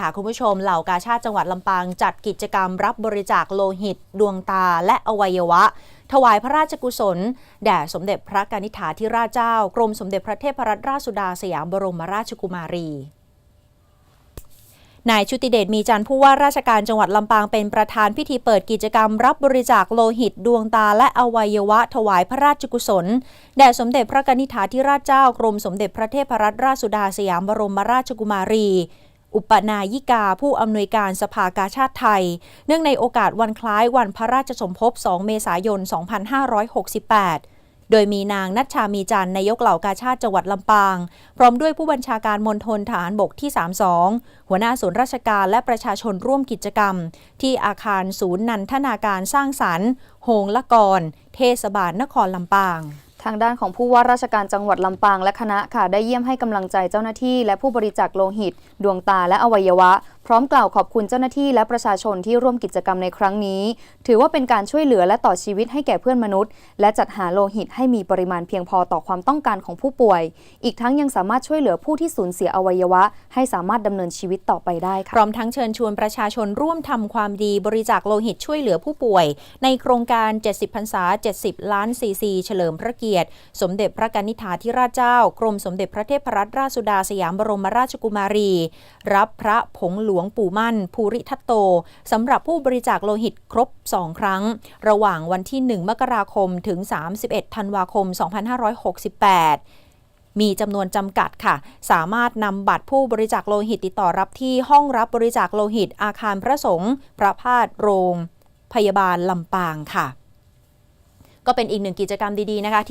ค่ะคุณผู้ชมเหล่ากาชาติจังหวัดลำปางจัดกิจกรรมรับบริจาคโลหิต ดวงตาและอวัยวะ ถวายพระราชกุศล แด่สมเด็จพระกนิษฐาธิราชเจ้า กรมสมเด็จพระเทพรัตนราชสุดาสยามบรมราชกุมารีนายชุติเดชมีจันทร์ผู้ว่าราชการจังหวัดลำปางเป็นประธานพิธีเปิดกิจกรรม รับบริจาคโลหิต ดวงตาและอวัยวะ ถวายพระราชกุศล แด่สมเด็จพระกนิษฐาธิราชเจ้า กรมสมเด็จพระเทพรัตนราชสุดาสยามบรมราชกุมารี อุปนายิกาผู้อำนวยการสภากาชาติไทย เนื่องในโอกาสวันคล้ายวันพระราชสมภพ 2 เมษายน 2568โดยมีนางนัชชามีจันนายกเหล่ากาชาติจังหวัดลำปาง พร้อมด้วยผู้บัญชาการมณฑลฐานบกที่ 32 หัวหน้าศูนย์ราชการและประชาชนร่วมกิจกรรม ที่อาคารศูนย์นันทนาการสร้างสรรค์ โฮงละกร เทศบาลนครลำปาง ทางด้านของผู้ว่าราชการจังหวัดลำปางและคณะค่ะได้เยี่ยมให้กำลังใจเจ้าหน้าที่ และผู้บริจาคโลหิต ดวงตาและอวัยวะ พร้อมกล่าวขอบคุณเจ้าหน้าที่และประชาชนที่ร่วมกิจกรรมในครั้งนี้ ถือว่าเป็นการช่วยเหลือและต่อชีวิตให้แก่เพื่อนมนุษย์ และจัดหาโลหิตให้มีปริมาณเพียงพอต่อความต้องการของผู้ป่วย อีกทั้งยังสามารถช่วยเหลือผู้ที่สูญเสียอวัยวะ ให้สามารถดำเนินชีวิตต่อไปได้พค่ะร้อมทั้งเชิญชวนประชาชนร่วมทำความดีบริจาคโลหิตช่วยเหลือผู้ป่วย ในโครงการ 70พรรษา 70 ล้านซีซีเฉลิมพระเกียรติสมเด็จพระกนิษฐาธิราชเจ้า กรมสมเด็จพระเทพรัตนราชสุดาสยามบรมราชกุมารี รับพระผงหลวงปู่มั่น ภูริทัตโตสำหรับผู้บริจาคโลหิตครบ 2 ครั้ง ระหว่างวันที่ 1 มกราคมถึง 31 ธันวาคม 2568มีจำนวนจำกัดค่ะ สามารถนำบัตรผู้บริจาคโลหิตติดต่อรับที่ห้องรับบริจาคโลหิตอาคารพระสงฆ์พระพาทโรง พยาบาลลำปางค่ะ ก็เป็นอีกหนึ่งกิจกรรมดีๆนะคะที่